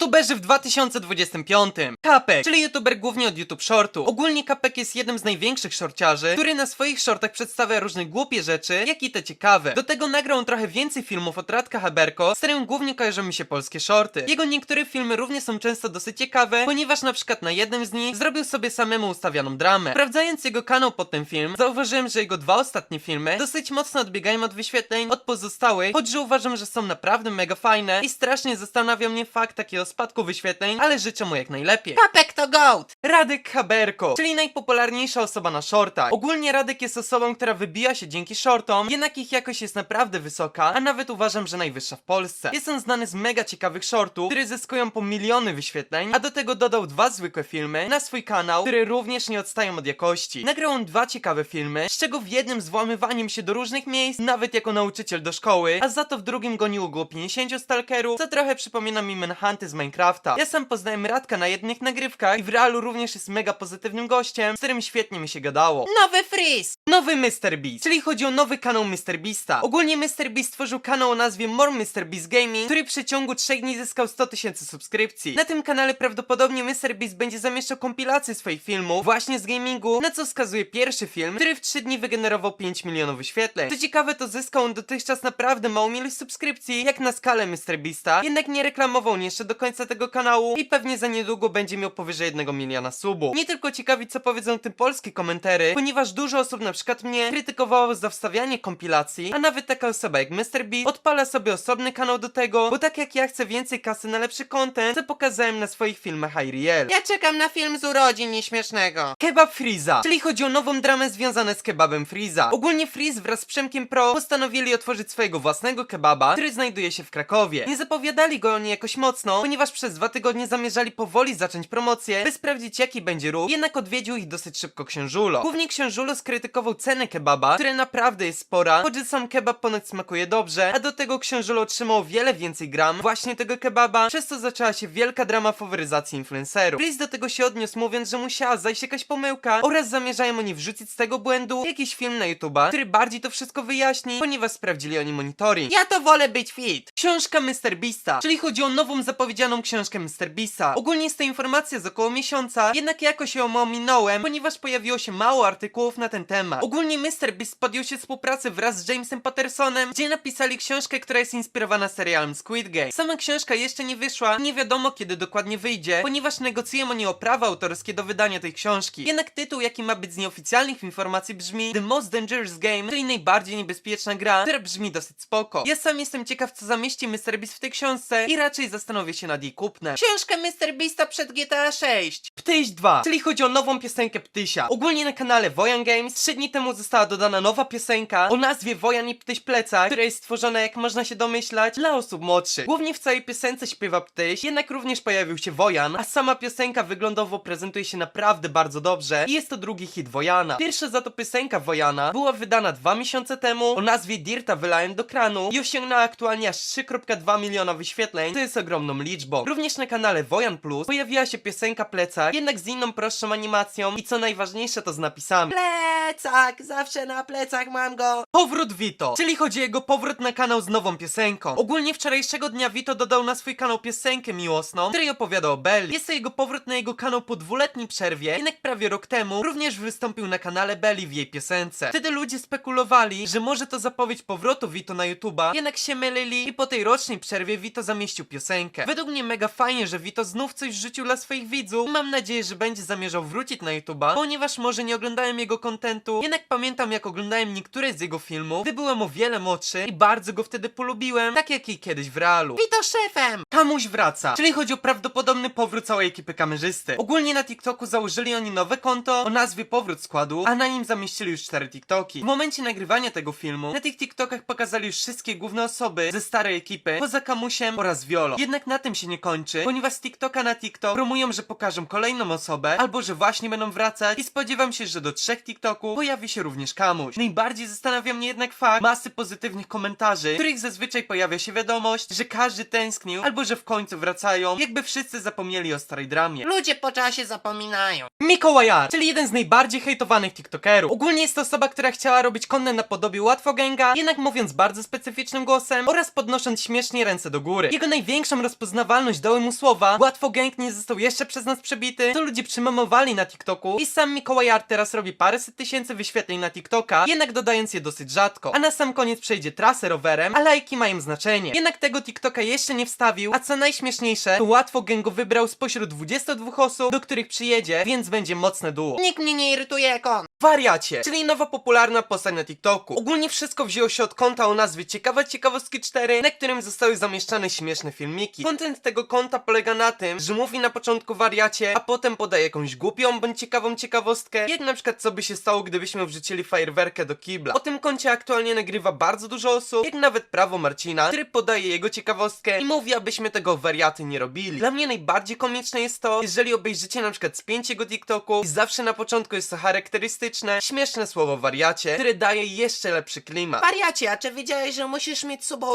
YouTuberzy w 2025. Kapek, czyli youtuber głównie od YouTube Shortu. Ogólnie Kapek jest jednym z największych shorciarzy, który na swoich shortach przedstawia różne głupie rzeczy, jak i te ciekawe. Do tego nagrał on trochę więcej filmów od Radka Haberko, z którym głównie kojarzą mi się polskie shorty. Jego niektóre filmy również są często dosyć ciekawe, ponieważ na przykład na jednym z nich zrobił sobie samemu ustawioną dramę. Sprawdzając jego kanał pod ten film, zauważyłem, że jego dwa ostatnie filmy dosyć mocno odbiegają od wyświetleń od pozostałych, choć że uważam, że są naprawdę mega fajne i strasznie zastanawia mnie fakt takiego spadku wyświetleń, ale życzę mu jak najlepiej. Papek to goat! Radek Haberko, czyli najpopularniejsza osoba na shortach. Ogólnie Radek jest osobą, która wybija się dzięki shortom, jednak ich jakość jest naprawdę wysoka, a nawet uważam, że najwyższa w Polsce. Jest on znany z mega ciekawych shortów, które zyskują po miliony wyświetleń, a do tego dodał dwa zwykłe filmy na swój kanał, które również nie odstają od jakości. Nagrał on dwa ciekawe filmy, z czego w jednym z włamywaniem się do różnych miejsc, nawet jako nauczyciel do szkoły, a za to w drugim gonił go 50 stalkerów, co trochę przypomina mi Manhunty z Minecrafta. Ja sam poznałem Radka na jednych nagrywkach i w realu również jest mega pozytywnym gościem, z którym świetnie mi się gadało. Nowy Freeze! Nowy MrBeast, czyli chodzi o nowy kanał MrBeasta. Ogólnie MrBeast stworzył kanał o nazwie More MrBeast Gaming, który w przeciągu 3 dni zyskał 100 tysięcy subskrypcji. Na tym kanale prawdopodobnie MrBeast będzie zamieszczał kompilację swoich filmów właśnie z gamingu, na co wskazuje pierwszy film, który w 3 dni wygenerował 5 milionów wyświetleń. Co ciekawe, to zyskał on dotychczas naprawdę małą ilość subskrypcji, jak na skalę MrBeasta, jednak nie reklamował on jeszcze do końca tego kanału i pewnie za niedługo będzie miał powyżej 1 miliona subów. Nie tylko ciekawi, co powiedzą tym polskie komentary, ponieważ dużo osób, na przykład mnie, krytykowało za wstawianie kompilacji, a nawet taka osoba jak MrBeast odpala sobie osobny kanał do tego, bo tak jak ja chcę więcej kasy na lepszy content, co pokazałem na swoich filmach IRL. Ja czekam na film z urodzin nieśmiesznego. Kebab Freeza, czyli chodzi o nową dramę związane z kebabem Freeza. Ogólnie Freeze wraz z Przemkiem Pro postanowili otworzyć swojego własnego kebaba, który znajduje się w Krakowie. Nie zapowiadali go oni jakoś mocno, ponieważ przez dwa tygodnie zamierzali powoli zacząć promocję, by sprawdzić jaki będzie ruch, jednak odwiedził ich dosyć szybko Księżulo. Głównie Księżulo skrytykował cenę kebaba, która naprawdę jest spora, choć sam kebab ponoć smakuje dobrze, a do tego Księżulo otrzymał wiele więcej gram właśnie tego kebaba, przez co zaczęła się wielka drama faworyzacji influencerów. Freeze do tego się odniósł mówiąc, że musiała zajść jakaś pomyłka oraz zamierzają oni wrzucić z tego błędu jakiś film na YouTube'a, który bardziej to wszystko wyjaśni, ponieważ sprawdzili oni monitoring. Ja to wolę być fit. Książka Mr. Beasta, czyli chodzi o nową zapowiedzianą książkę Mr. Beasta. Ogólnie jest to informacja z około miesiąca, jednak jakoś ją ominąłem, ponieważ pojawiło się mało artykułów na ten temat. Ogólnie Mr. Beast podjął się współpracy wraz z Jamesem Pattersonem, gdzie napisali książkę, która jest inspirowana serialem Squid Game. Sama książka jeszcze nie wyszła nie wiadomo kiedy dokładnie wyjdzie, ponieważ negocjują oni o prawa autorskie do wydania tej książki. Jednak tytuł, jaki ma być z nieoficjalnych informacji brzmi The Most Dangerous Game, czyli najbardziej niebezpieczna gra, która brzmi dosyć spoko. Ja sam jestem ciekaw, co zamieści Mr. Beast w tej książce i raczej zastanowię się nad jej kupnem. Książkę Mr. Beasta przed GTA 6. Ptyś 2, czyli chodzi o nową piosenkę Ptysia. Ogólnie na kanale Wojan Games 3 dni temu została dodana nowa piosenka o nazwie Wojan i Ptyś Plecak, która jest stworzona, jak można się domyślać, dla osób młodszych. Głównie w całej piosence śpiewa Ptyś, jednak również pojawił się Wojan, a sama piosenka wyglądowo prezentuje się naprawdę bardzo dobrze i jest to drugi hit Wojana. Pierwsza za to piosenka Wojana była wydana dwa miesiące temu o nazwie Dirta wylałem do kranu i osiągnęła aktualnie aż 3,2 miliona wyświetleń, co jest ogromną liczbą. Również na kanale Wojan Plus pojawiła się piosenka Plecak, jednak z inną prostszą animacją i co najważniejsze to z napisami. Plecak, zawsze na plecach mam go. Powrót Vito, czyli chodzi o jego powrót na kanał z nową piosenką. Ogólnie wczorajszego dnia Vito dodał na swój kanał piosenkę miłosną, której opowiada o Belli. Jest to jego powrót na jego kanał po dwuletniej przerwie, jednak prawie rok temu również wystąpił na kanale Belli w jej piosence. Wtedy ludzie spekulowali, że może to zapowiedź powrotu Vito na YouTube'a, jednak się mylili i po tej rocznej przerwie Vito zamieścił piosenkę. Według mnie mega fajnie, że Vito znów coś rzucił dla swoich widzów mam nadzieję, że będzie zamierzał wrócić na YouTube'a, ponieważ może nie oglądałem jego kontentu, jednak pamiętam jak oglądałem niektóre z jego filmów, gdy byłem o wiele młodszy i bardzo go wtedy polubiłem, tak jak i kiedyś w realu. Wito szefem. Kamuś wraca, czyli chodzi o prawdopodobny powrót całej ekipy kamerzysty. Ogólnie na TikToku założyli oni nowe konto o nazwie Powrót Składu, a na nim zamieścili już cztery TikToki. W momencie nagrywania tego filmu na tych TikTokach pokazali już wszystkie główne osoby ze starej ekipy, poza Kamusiem oraz Violo. Jednak na tym się nie kończy, ponieważ z TikToka na TikTok promują, że pokażą kolejną osobę, albo że właśnie będą wracać i spodziewam się, że do trzech TikToków pojawi się również Kamuś. Najbardziej zastanawia mnie jednak fakt masy pozytywnych komentarzy, w których zazwyczaj pojawia się wiadomość, że każdy tęsknił, albo że w końcu wracają, jakby wszyscy zapomnieli o starej dramie. Ludzie po czasie zapominają. Mikołaj Art, czyli jeden z najbardziej hejtowanych tiktokerów. Ogólnie jest to osoba, która chciała robić content na podobie łatwogęga, jednak mówiąc bardzo specyficznym głosem oraz podnosząc śmiesznie ręce do góry. Jego największą rozpoznawalność dały mu słowa Łatwogęg nie został jeszcze przez nas przebity, to ludzie przymamowali na TikToku i sam Mikołaj Art teraz robi paręset tysięcy wyświetleń na TikToka, jednak dodając je dosyć rzadko. A na sam koniec przejdzie trasę rowerem, a lajki mają znaczenie. Jednak tego TikToka jeszcze nie wstawił, a co najśmieszniejsze, to Łatwogęg go wybrał spośród 22 osób, do których przyjedzie, więc będzie mocne duo. Nikt mnie nie irytuje jak on. Wariacie, czyli nowa popularna postać na TikToku. Ogólnie wszystko wzięło się od konta o nazwie Ciekawe Ciekawostki 4, na którym zostały zamieszczane śmieszne filmiki. Content tego konta polega na tym, że mówi na początku wariacie, a potem podaje jakąś głupią bądź ciekawą ciekawostkę, jak na przykład co by się stało, gdybyśmy wrzucili fajerwerkę do kibla. O tym koncie aktualnie nagrywa bardzo dużo osób, jak nawet Prawo Marcina, który podaje jego ciekawostkę i mówi, abyśmy tego wariaty nie robili. Dla mnie najbardziej komiczne jest to, jeżeli obejrzycie na przykład z pięć jego TikToku i zawsze na początku jest to charakterystyczne, śmieszne słowo wariacie, które daje jeszcze lepszy klimat. Wariacie, a czy wiedziałeś, że musisz mieć suba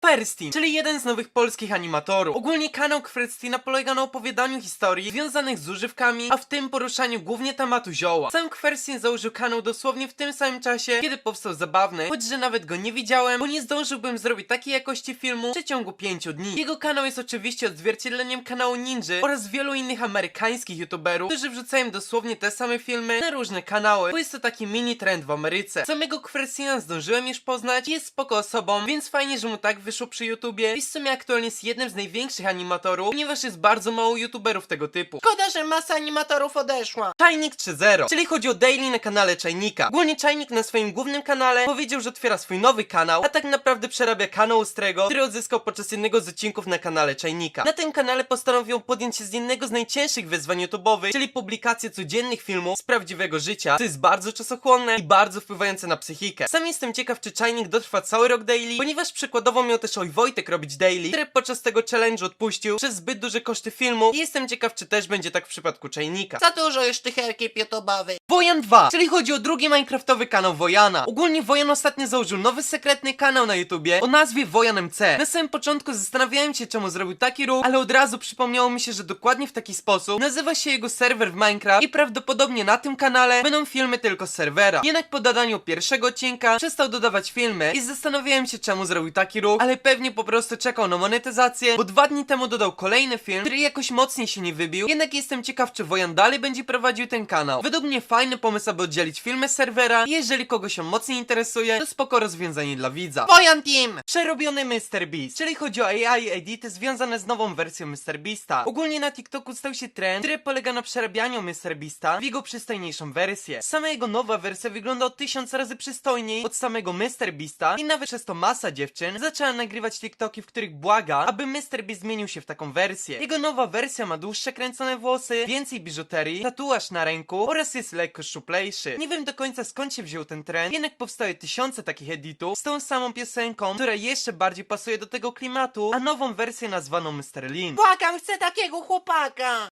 Perstin, czyli jeden z nowych polskich animatorów. Ogólnie kanał Kwerstina polega na opowiadaniu historii związanych z używkami, a w tym poruszaniu głównie tematu zioła. Sam Kwerstin założył kanał dosłownie w tym samym czasie, kiedy powstał zabawny, choć że nawet go nie widziałem, bo nie zdążyłbym zrobić takiej jakości filmu w przeciągu 5 dni. Jego kanał jest oczywiście odzwierciedleniem kanału Ninja oraz wielu innych amerykańskich youtuberów, którzy wrzucają dosłownie te same filmy na różne kanały, bo jest to taki mini trend w Ameryce. Samego Kwerstina zdążyłem już poznać, jest spoko osobą, więc fajnie, że tak wyszło przy YouTubie i w sumie aktualnie jest jednym z największych animatorów, ponieważ jest bardzo mało youtuberów tego typu. Szkoda, że masa animatorów odeszła. Czajnik 3.0, czyli chodzi o daily na kanale Czajnika. Ogólnie Czajnik na swoim głównym kanale powiedział, że otwiera swój nowy kanał, a tak naprawdę przerabia kanał Ostrego, który odzyskał podczas jednego z odcinków na kanale Czajnika. Na tym kanale postanowił podjąć się z jednego z najcięższych wyzwań YouTube'owych, czyli publikację codziennych filmów z prawdziwego życia, co jest bardzo czasochłonne i bardzo wpływające na psychikę. Sam jestem ciekaw, czy Czajnik dotrwa cały rok daily, ponieważ przykładowo miał też Oj Wojtek robić daily, który podczas tego challenge'u odpuścił przez zbyt duże koszty filmu i jestem ciekaw, czy też będzie tak w przypadku Czajnika. Za dużo już tych YouTube'owych. Wojan 2, czyli chodzi o drugi minecraftowy kanał Wojana. Ogólnie Wojan ostatnio założył nowy sekretny kanał na YouTubie o nazwie Wojan MC. Na samym początku zastanawiałem się czemu zrobił taki ruch, ale od razu przypomniało mi się, że dokładnie w taki sposób nazywa się jego serwer w Minecraft i prawdopodobnie na tym kanale będą filmy tylko z serwera. Jednak po dodaniu pierwszego odcinka przestał dodawać filmy i zastanawiałem się czemu zrobił taki ruch, ale pewnie po prostu czekał na monetyzację, bo dwa dni temu dodał kolejny film, który jakoś mocniej się nie wybił, jednak jestem ciekaw czy Wojan dalej będzie prowadził ten kanał. Według mnie fajny pomysł, aby oddzielić filmy z serwera i jeżeli kogoś się mocniej interesuje, to spoko rozwiązanie dla widza. Wojan Team! Przerobiony MrBeast, czyli chodzi o AI edity związane z nową wersją MrBeasta. Ogólnie na TikToku stał się trend, który polega na przerabianiu MrBeasta w jego przystojniejszą wersję. Sama jego nowa wersja wygląda o tysiąc razy przystojniej od samego MrBeasta i nawet przez to masa dziewczyn zaczęła nagrywać TikToki, w których błaga, aby MrBeast zmienił się w taką wersję. Jego nowa wersja ma dłuższe kręcone włosy, więcej biżuterii, tatuaż na ręku oraz jest lekko szczuplejszy. Nie wiem do końca skąd się wziął ten trend, jednak powstały tysiące takich editów z tą samą piosenką, która jeszcze bardziej pasuje do tego klimatu, a nową wersję nazwaną Mr. Lean. Błagam, chcę takiego chłopaka!